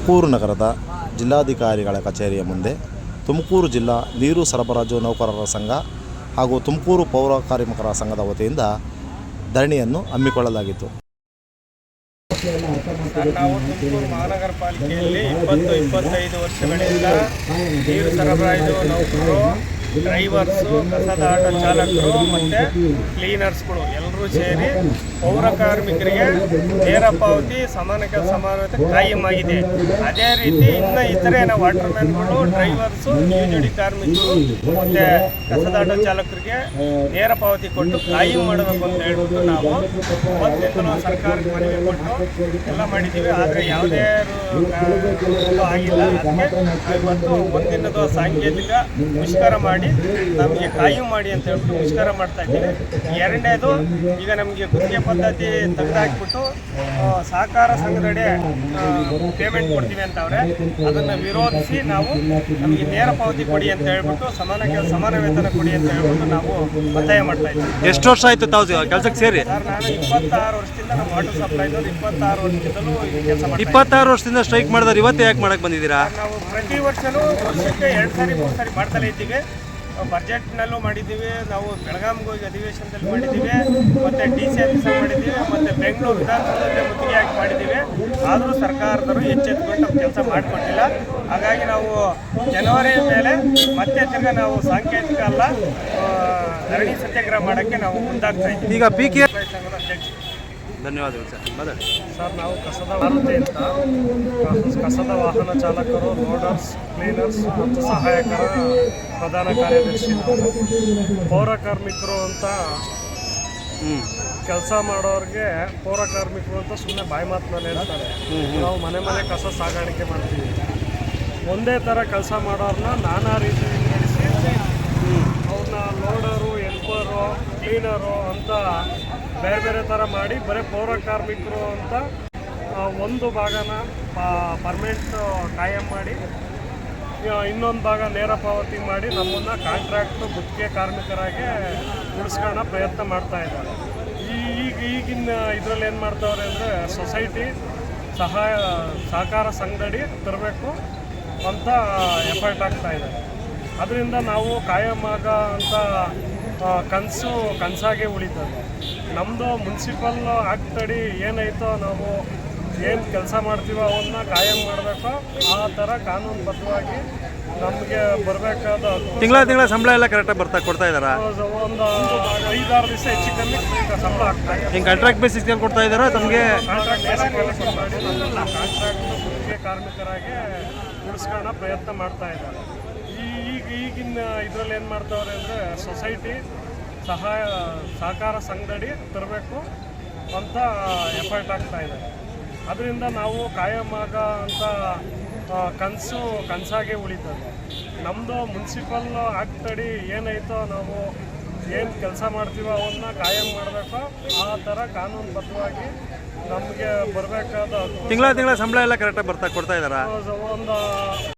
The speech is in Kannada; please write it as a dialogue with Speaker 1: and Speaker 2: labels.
Speaker 1: ತುಮಕೂರು ನಗರದ ಜಿಲ್ಲಾಧಿಕಾರಿಗಳ ಕಚೇರಿಯ ಮುಂದೆ ತುಮಕೂರು ಜಿಲ್ಲಾ ನೀರು ಸರಬರಾಜು ನೌಕರರ ಸಂಘ ಹಾಗೂ ತುಮಕೂರು ಪೌರ ಕಾರ್ಮಿಕರ ಸಂಘದ ವತಿಯಿಂದ ಧರಣಿಯನ್ನು ಹಮ್ಮಿಕೊಳ್ಳಲಾಗಿತ್ತು.
Speaker 2: ನಾವು ತುಮಕೂರು ಮಹಾನಗರ ಪಾಲಿಕೆಯಲ್ಲಿ ಇಪ್ಪತ್ತು ಇಪ್ಪತ್ತೈದು ನೀರು ಸರಬರಾಜು ನೌಕರರು ಡ್ರೈವರ್ಸು, ಕಸದ ಆಟೋ ಚಾಲಕರು ಮತ್ತು ಕ್ಲೀನರ್ಸ್ಗಳು ಎಲ್ಲರೂ ಸೇರಿ ಪೌರ ಕಾರ್ಮಿಕರಿಗೆ ನೇರ ಪಾವತಿ, ಸಮಾನ ಕೆಲಸ ಕಾಯಂ ಆಗಿದೆ. ಅದೇ ರೀತಿ ಇನ್ನು ಇತರೆ ನಾವು ವಾಟರ್ಮ್ಯಾನ್ಗಳು, ಡ್ರೈವರ್ಸು ಡಿ ಕಾರ್ಮಿಕರು ಮತ್ತು ಕಸದ ಆಟೋ ಚಾಲಕರಿಗೆ ನೇರ ಪಾವತಿ ಕೊಟ್ಟು ಕಾಯಂ ಮಾಡಬೇಕು ಅಂತ ಹೇಳ್ಬಿಟ್ಟು ನಾವು ಮೊದಲಿಂದಲೂ ಸರ್ಕಾರಕ್ಕೆ ಮನವಿ ಕೊಟ್ಟು ಎಲ್ಲ ಮಾಡಿದ್ದೀವಿ. ಆದರೆ ಯಾವುದೇ ಆಗಿಲ್ಲ. ಅದಕ್ಕೆ ಇವತ್ತು ಮುಂದಿನದು ಸಾಂಕೇತಿಕ ಮುಷ್ಕರ ಮಾಡಿ ನಮಗೆ ಕಾಯು ಮಾಡಿ ಅಂತ ಹೇಳ್ಬಿಟ್ಟು ಮುಷ್ಕರ ಮಾಡ್ತಾ ಇದ್ದೀವಿ. ಎರಡನೇದು ಈಗ ನಮಗೆ ಗುತ್ತಿಗೆ ಪದ್ಧತಿ ತೆಗೆದಾಕ್ಬಿಟ್ಟು ಸಹಕಾರ ಸಂಘದಡೆ ಪೇಮೆಂಟ್ ಕೊಡ್ತೀವಿ ಅಂತವ್ರೆ. ಅದನ್ನು ವಿರೋಧಿಸಿ ನಾವು ನಮಗೆ ನೇರ ಪಾವತಿ ಕೊಡಿ ಅಂತ ಹೇಳ್ಬಿಟ್ಟು ಸಮಾನ ಕೆಲ ಸಮಾನ ವೇತನ ಕೊಡಿ ಅಂತ ಹೇಳ್ಬಿಟ್ಟು ನಾವು ಒತ್ತಾಯ ಮಾಡ್ತಾ ಇದ್ದೀವಿ.
Speaker 3: ಎಷ್ಟು ವರ್ಷ ಆಯಿತು ತಾವು ಕೆಲಸಕ್ಕೆ ಸೇರಿ?
Speaker 2: ಸರ್ ನಾನು ಇಪ್ಪತ್ತಾರು ವರ್ಷದಿಂದ ನಮ್ಮ ವಾಟರ್ ಸಪ್ಲೈನವರು ಇಪ್ಪತ್ತಾರು ವರ್ಷದಿಂದಲೂ ಕೆಲಸ ಮಾಡ್ತೀವಿ
Speaker 3: ಇಪ್ಪತ್ತಾರು ವರ್ಷದಿಂದ ಸ್ಟ್ರೈಕ್ ಮಾಡಿದ್ರೆ ಇವತ್ತು ಯಾಕೆ ಮಾಡಕ್ಕೆ ಬಂದಿದ್ದೀರಾ?
Speaker 2: ನಾವು ಪ್ರತಿ ವರ್ಷನೂ ವರ್ಷಕ್ಕೆ ಎರಡು ಸಾರಿ ಮೂರು ಸಾರಿ ಮಾಡ್ತಲೇ ಇದ್ದೀವಿ. ಬಜೆಟ್ನಲ್ಲೂ ಮಾಡಿದ್ದೀವಿ ನಾವು ಬೆಳಗಾವಿಗೆ ಹೋಗಿ ಅಧಿವೇಶನದಲ್ಲಿ ಮಾಡಿದ್ದೀವಿ ಮತ್ತು ಡಿ ಸಿ ಆಫೀಸ್ ಮಾಡಿದ್ದೀವಿ ಮತ್ತು ಬೆಂಗಳೂರು ವಿಧಾನಸೌಧದಲ್ಲಿ ಮುತ್ತಿಗೆ ಹಾಕಿ ಮಾಡಿದ್ದೀವಿ. ಆದರೂ ಸರ್ಕಾರದವರು ಎಚ್ಚೆತ್ತುಕೊಂಡು ನಮ್ಮ ಕೆಲಸ ಮಾಡಿಕೊಟ್ಟಿಲ್ಲ. ಹಾಗಾಗಿ ನಾವು ಜನವರಿ ಮೇಲೆ ಮತ್ತೆ ತಿರ್ಗ ನಾವು ಸಾಂಕೇತಿಕ ಅಲ್ಲ ಧರಣಿ ಸತ್ಯಾಗ್ರಹ ಮಾಡೋಕ್ಕೆ ನಾವು ಮುಂದಾಗ್ತಾ ಇದ್ದೀವಿ.
Speaker 3: ಈಗ ಪಿ ಕೆ
Speaker 2: ಸಂಘದ ಅಧ್ಯಕ್ಷ
Speaker 3: ಧನ್ಯವಾದಗಳು ಸರ್. ಮಾತಾಡಿ.
Speaker 2: ಸರ್ ನಾವು ಕಸದ ವಾರತೆ ಅಂತ ಕಸದ ವಾಹನ ಚಾಲಕರು ಲೋಡರ್ಸ್ ಕ್ಲೀನರ್ಸ್ ಮತ್ತು ಸಹಾಯಕರ ಪ್ರಧಾನ ಕಾರ್ಯದರ್ಶಿ ಪೌರ ಕಾರ್ಮಿಕರು ಅಂತ ಕೆಲಸ ಮಾಡೋರಿಗೆ ಪೌರ ಕಾರ್ಮಿಕರು ಅಂತ ಸುಮ್ಮನೆ ಬಾಯಿ ಮಾತಿನಲ್ಲಿ ಹೇಳ್ತಾರೆ. ನಾವು ಮನೆ ಮನೆ ಕಸ ಸಾಗಾಣಿಕೆ ಮಾಡ್ತೀವಿ. ಒಂದೇ ಥರ ಕೆಲಸ ಮಾಡೋರನ್ನ ನಾನಾ ರೀತಿ ವಿಂಗಡಿಸಿ ಅವ್ರನ್ನ ಲೋಡರು ಎಲ್ಪರು ಕ್ಲೀನರು ಅಂತ ಬೇರೆ ಬೇರೆ ಥರ ಮಾಡಿ ಬರೀ ಪೌರ ಕಾರ್ಮಿಕರು ಅಂತ ಒಂದು ಭಾಗನ ಪರ್ಮನೆಂಟ್ ಕಾಯಂ ಮಾಡಿ ಇನ್ನೊಂದು ಭಾಗ ನೇರ ಪಾವತಿ ಮಾಡಿ ನಮ್ಮನ್ನು ಕಾಂಟ್ರಾಕ್ಟ್ ಗುತ್ತಿಗೆ ಕಾರ್ಮಿಕರಾಗಿ ಉಳಿಸ್ಕೊಳ್ಳೋ ಪ್ರಯತ್ನ ಮಾಡ್ತಾ ಇದ್ದಾರೆ. ಈಗ, ಈಗಿನ ಇದರಲ್ಲಿ ಏನು ಮಾಡ್ತಾವ್ರೆ ಅಂದರೆ ಸೊಸೈಟಿ ಸಹಾಯ, ಸಹಕಾರ ಸಂಘದಡಿ ತರಬೇಕು ಅಂತ ಎಫರ್ಟ್ ಆಗ್ತಾ ಇದೆ. ಅದರಿಂದ ನಾವು ಕಾಯಂ ಆಗ ಅಂತ ಕನಸು ಕನಸಾಗೆ ಉಳಿತದೆ. ನಮ್ಮದು ಮುನ್ಸಿಪಲ್ ಆಕ್ಟಡಿ ಏನೈತೋ ನಾವು ಏನು ಕೆಲಸ ಮಾಡ್ತೀವೋ ಅವನ್ನ ಕಾಯಂ ಮಾಡಬೇಕು. ಆ ಥರ ಕಾನೂನುಬದ್ಧವಾಗಿ ನಮಗೆ ಬರಬೇಕಾದ
Speaker 3: ತಿಂಗಳ ತಿಂಗಳ ಸಂಬಳ ಎಲ್ಲ ಕರೆಕ್ಟಾಗಿ ಬರ್ತಾ ಕೊಡ್ತಾ ಇದ್ದಾರಾ?
Speaker 2: ಒಂದು ಐದಾರು ದಿವಸ ಹೆಚ್ಚು ಕಮ್ಮಿ ಸಂಬಳ ಆಗ್ತಾ ಇದೆ
Speaker 3: ಹಿಂಗೆ ಕಾಂಟ್ರಾಕ್ಟ್ ಬೇಸಿಸ್ ಕೊಡ್ತಾ ಇದ್ದಾರಾ ತಮಗೆ?
Speaker 2: ಕಾಂಟ್ರಾಕ್ಟ್ ಗುತ್ತಿಗೆ ಕಾರ್ಮಿಕರಾಗಿ ಉಳಿಸ್ಕೊಳ್ಳೋ ಪ್ರಯತ್ನ ಮಾಡ್ತಾ ಇದ್ದಾರೆ. ಈ ಈಗ ಈಗಿನ ಇದರಲ್ಲಿ ಏನು ಮಾಡ್ತಾವ್ರೆ ಅಂದರೆ ಸೊಸೈಟಿ ಸಹಾಯ ಸಹಕಾರ ಸಂಘದಡಿ ತರಬೇಕು ಅಂತ ಎಫರ್ಟ್ ಆಗ್ತಾ ಇದೆ. ಅದರಿಂದ ನಾವು ಕಾಯಮಾಗ ಆಗ ಅಂತ ಕನಸು ಕನಸಾಗೆ ಉಳಿತದೆ. ನಮ್ಮದು ಮುನ್ಸಿಪಲ್ ಆಗ್ತಡಿ ಏನೈತೋ ನಾವು ಏನು ಕೆಲಸ ಮಾಡ್ತೀವೋ ಅವನ್ನ ಕಾಯಂ ಮಾಡಬೇಕು. ಆ ಥರ ಕಾನೂನುಬದ್ಧವಾಗಿ ನಮಗೆ ಬರಬೇಕಾದ
Speaker 3: ತಿಂಗಳ ತಿಂಗಳ ಸಂಬಳ ಎಲ್ಲ ಕರೆಕ್ಟಾಗಿ ಬರ್ತಾ ಕೊಡ್ತಾ ಇದ್ದಾರಾ?
Speaker 2: ಒಂದು